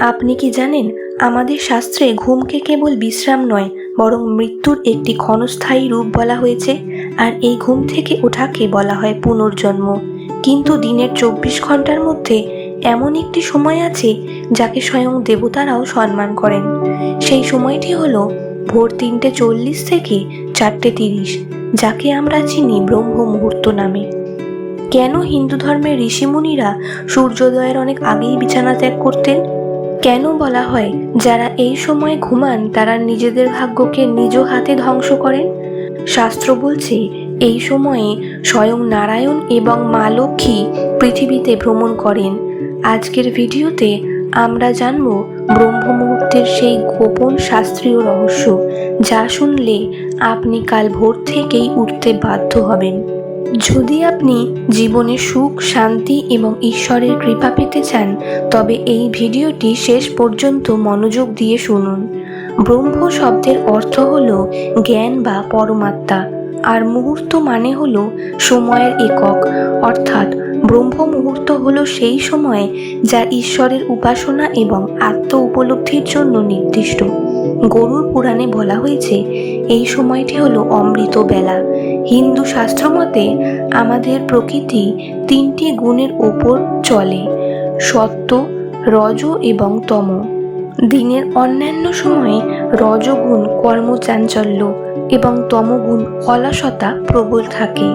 আপনি কি জানেন, আমাদের শাস্ত্রে ঘুমকে কেবল বিশ্রাম নয়, বরং মৃত্যুর একটি ক্ষণস্থায়ী রূপ বলা হয়েছে, আর এই ঘুম থেকে ওঠাকে বলা হয় পুনর্জন্ম। কিন্তু দিনের চব্বিশ ঘণ্টার মধ্যে এমন একটি সময় আছে, যাকে স্বয়ং দেবতারাও সম্মান করেন। সেই সময়টি হল ভোর তিনটে চল্লিশ থেকে চারটে তিরিশ, যাকে আমরা চিনি ব্রহ্ম মুহূর্ত নামে। কেন হিন্দু ধর্মের ঋষিমুনিরা সূর্যোদয়ের অনেক আগেই বিছানা ত্যাগ করতেন? কেন বলা হয় যারা এই সময় ঘুমান তারা নিজেদের ভাগ্যকে নিজ হাতে ধ্বংস করেন? শাস্ত্র বলছে, এই সময়ে স্বয়ং নারায়ণ এবং মা লক্ষ্মী পৃথিবীতে ভ্রমণ করেন। আজকের ভিডিওতে আমরা জানব ব্রহ্ম মুহূর্তের সেই গোপন শাস্ত্রীয় রহস্য, যা শুনলে আপনি কাল ভোর থেকেই উঠতে বাধ্য হবেন। যদি আপনি জীবনে সুখ, শান্তি এবং ঈশ্বরের কৃপা পেতে চান, তবে এই ভিডিওটি শেষ পর্যন্ত মনোযোগ দিয়ে শুনুন। ব্রহ্ম শব্দের অর্থ হল জ্ঞান বা পরমাত্মা, আর মুহূর্ত মানে হল সময়ের একক। অর্থাৎ ব্রহ্ম মুহূর্ত হলো সেই সময় যা ঈশ্বরের উপাসনা এবং আত্ম উপলব্ধির জন্য নির্দিষ্ট। গরুর পুরাণে বলা হয়েছে, এই সময়টি হলো অমৃত বেলা হিন্দু শাস্ত্র মতে আমাদের প্রকৃতি তিনটি গুণের ওপর চলে, সত্য, রজ এবং তম। দিনের অন্যান্য সময়ে রজগুণ কর্মচাঞ্চল্য এবং তমগুণ অলসতা প্রবল থাকে।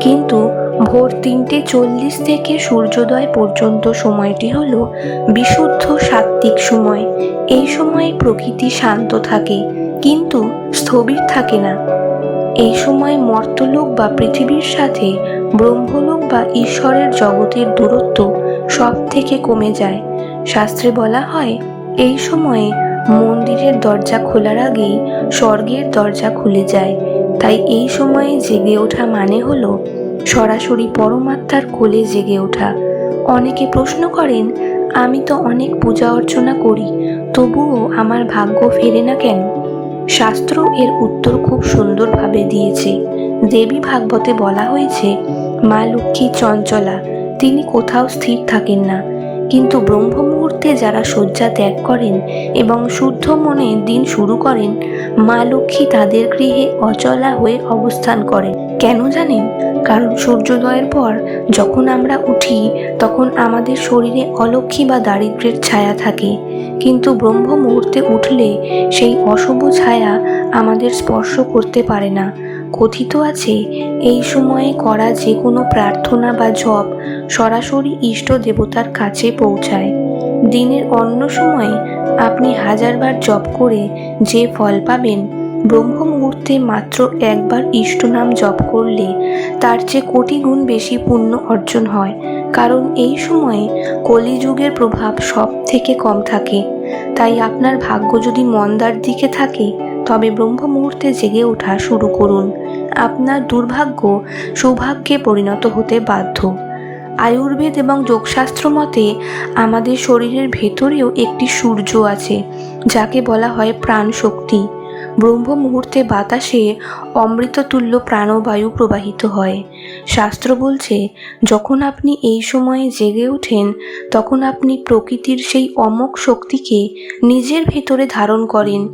কিন্তু ভোর তিনটে চল্লিশ থেকে সূর্যোদয় পর্যন্ত সময়টি হলো বিশুদ্ধ সাত্ত্বিক সময়। এই সময়ে প্রকৃতি শান্ত থাকে, কিন্তু স্থবির থাকে না। এই সময় মর্তলোক বা পৃথিবীর সাথে ব্রহ্মলোক বা ঈশ্বরের জগতের দূরত্ব সব থেকে কমে যায়। শাস্ত্রে বলা হয়, এই সময়ে মন্দিরের দরজা খোলার আগেই স্বর্গের দরজা খুলে যায়। তাই এই সময়ে জেগে ওঠা মানে হলো সরাসরি পরমাত্মার কোলে জেগে ওঠা। অনেকে প্রশ্ন করেন, আমি তো অনেক পূজা অর্চনা করি, তবুও আমার ভাগ্য ফেরে না কেন? শাস্ত্র এর উত্তর খুব সুন্দরভাবে দিয়েছে। দেবী ভাগবতে বলা হয়েছে, মা লক্ষ্মী চঞ্চলা, তিনি কোথাও স্থির থাকেন না। কিন্তু ব্রহ্ম মুহূর্তে যারা শয্যা ত্যাগ করেন এবং শুদ্ধ মনে দিন শুরু করেন, মা লক্ষ্মী তাদের গৃহে অচলা হয়ে অবস্থান করেন। কেন জানেন কারণ সূর্যোদয়ের পর যখন আমরা উঠি, তখন আমাদের শরীরে অলক্ষী বা দারিদ্র্যের ছায়া থাকে। কিন্তু ব্রহ্ম মুহূর্তে উঠলে সেই অশুভ ছায়া আমাদের স্পর্শ করতে পারে না। কথিত আছে, এই সময়ে করা যে কোনো প্রার্থনা বা জপ সরাসরি ইষ্ট দেবতার কাছে পৌঁছায়। দিনের অন্য সময়ে আপনি হাজারবার জপ করে যে ফল পাবেন ব্রহ্ম মুহূর্তে মাত্র একবার ইষ্ট নাম জপ করলে তার চেয়ে কোটি গুণ বেশি পুণ্য অর্জন হয়। কারণ এই সময়ে কলিযুগের প্রভাব সব থেকে কম থাকে। তাই আপনার ভাগ্য যদি মন্দার দিকে থাকে, তবে ব্রহ্ম মুহূর্তে জেগে ওঠা শুরু করুন। আপনার দুর্ভাগ্য সৌভাগ্যে পরিণত হতে বাধ্য। আয়ুর্বেদ এবং যোগশাস্ত্র মতে আমাদের শরীরের ভেতরেও একটি সূর্য আছে, যাকে বলা হয় প্রাণ শক্তি ব্রহ্ম মুহূর্তে বাতাসে অমৃততুল্য প্রাণবায়ু প্রবাহিত হয়। শাস্ত্র বলছে, যখন আপনি এই সময়ে জেগে ওঠেন, তখন আপনি প্রকৃতির সেই অমোক শক্তিকে নিজের ভেতরে ধারণ করেন।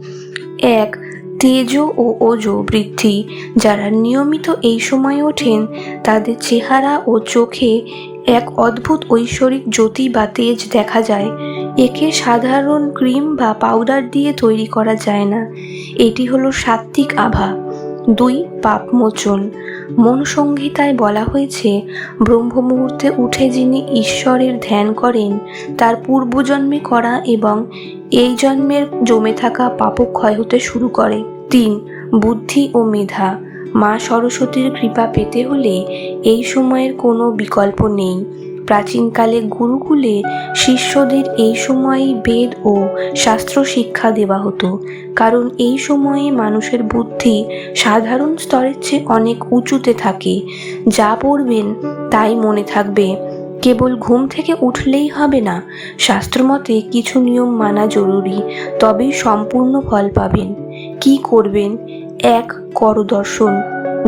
এক, তেজ ও ওজো বৃদ্ধি। যারা নিয়মিত এই সময়ে ওঠেন, তাদের চেহারা ও চোখে এক অদ্ভুত ঐশ্বরিক জ্যোতি বা তেজ দেখা যায়। একে সাধারণ ক্রিম বা পাউডার দিয়ে তৈরি করা যায় না। এটি হলো সাত্ত্বিক আভা। দুই, পাপমোচন। মন সংহিতায় বলা হয়েছে ব্রহ্ম মুহূর্তে উঠে যিনি ঈশ্বরের ধ্যান করেন, তার পূর্বজন্মে করা এবং এই জন্মের জমে থাকা পাপক্ষয় হতে শুরু করে। তিন, বুদ্ধি ও মেধা। মা সরস্বতীর কৃপা পেতে হলে এই সময়ের কোনো বিকল্প নেই। প্রাচীনকালে গুরুকুলে শিষ্যদের এই সময়েই বেদ ও শাস্ত্র শিক্ষা দেওয়া হতো, কারণ এই সময়ে মানুষের বুদ্ধি সাধারণ স্তরের চেয়ে অনেক উঁচুতে থাকে। যা পড়বেন তাই মনে থাকবে। কেবল ঘুম থেকে উঠলেই হবে না। শাস্ত্রমতে কিছু নিয়ম মানা জরুরি, তবেই সম্পূর্ণ ফল পাবেন। কি করবেন? এক করদর্শন।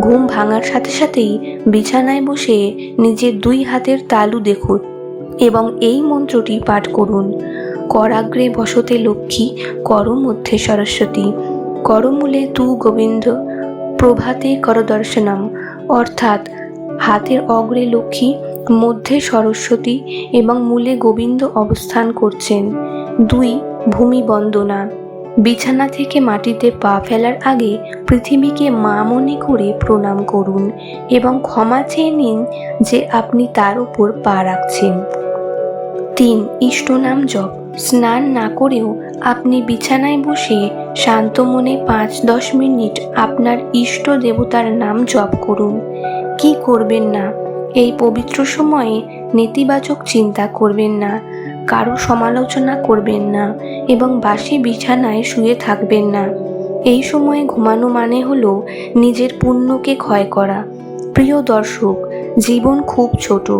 ঘুম ভাঙার সাথে সাথেই বিছানায় বসে নিজের দুই হাতের তালু দেখুন এবং এই মন্ত্রটি পাঠ করুন। করাগ্রে বসতে লক্ষ্মী কর মধ্যে সরস্বতী। করমূলে তু গোবিন্দ, প্রভাতে করদর্শনম। অর্থাৎ হাতের অগ্রে লক্ষ্মী মধ্যে সরস্বতী এবং মূলে গোবিন্দ অবস্থান করছেন। দুই ভূমি বন্দনা। বিছানা থেকে মাটিতে পা ফেলার আগে পৃথিবীকে মা মনে করে প্রণাম করুন এবং ক্ষমা চেয়ে নিন যে আপনি তার উপর পা রাখছেন। তিন ইষ্টনাম জপ। স্নান না করেও আপনি বিছানায় বসে শান্ত মনে পাঁচ, দশ মিনিট আপনার ইষ্ট দেবতার নাম জপ করুন। কি করবেন না? এই পবিত্র সময়ে নেতিবাচক চিন্তা করবেন না। কারও সমালোচনা করবেন না এবং বাসি বিছানায় শুয়ে থাকবেন না। এই সময়ে ঘুমানো মানে হলো নিজের পুণ্যকে ক্ষয় করা। প্রিয় দর্শক, জীবন খুব ছোট।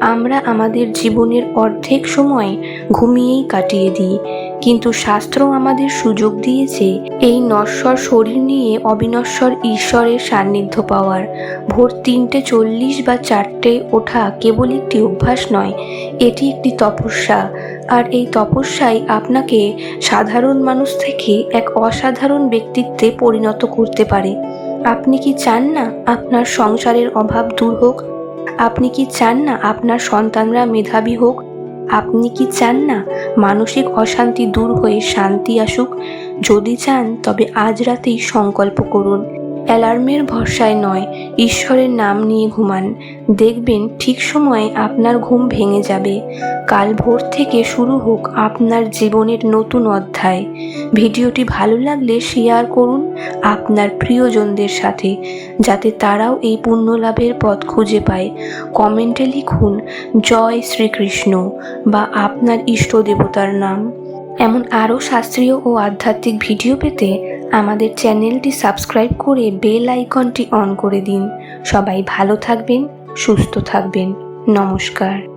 আমরা আমাদের জীবনের অর্ধেক সময় ঘুমিয়েই কাটিয়ে দিই। কিন্তু শাস্ত্র আমাদের সুযোগ দিয়েছে এই নশ্বর শরীর নিয়ে অবিনশ্বর ঈশ্বরের সান্নিধ্য পাওয়ার। ভোর তিনটে চল্লিশ বা চারটে ওঠা কেবল একটি অভ্যাস নয় এটি একটি তপস্যা। আর এই তপস্যাই আপনাকে সাধারণ মানুষ থেকে এক অসাধারণ ব্যক্তিত্বে পরিণত করতে পারে। আপনি কি চান না আপনার সংসারের অভাব দূর হোক? আপনি কি চান না আপনার সন্তানরা মেধাবী হোক? আপনি কি চান না মানসিক অশান্তি দূর হয়ে শান্তি আসুক? যদি চান, তবে আজ রাতেই সংকল্প করুন। অ্যালার্মের ভরসায় নয়, ঈশ্বরের নাম নিয়ে ঘুমান। দেখবেন ঠিক সময়ে আপনার ঘুম ভেঙে যাবে। কাল ভোর থেকে শুরু হোক আপনার জীবনের নতুন অধ্যায়। ভিডিওটি ভালো লাগলে শেয়ার করুন আপনার প্রিয়জনদের সাথে, যাতে তারাও এই পুণ্য লাভের পথ খুঁজে পায়। কমেন্টে লিখুন, জয় শ্রীকৃষ্ণ বা আপনার ইষ্ট দেবতার নাম এমন আরও শাস্ত্রীয় ও আধ্যাত্মিক ভিডিও পেতে আমাদের চ্যানেলটি সাবস্ক্রাইব করে বেল আইকনটি অন করে দিন। সবাই ভালো থাকবেন, সুস্থ থাকবেন। নমস্কার।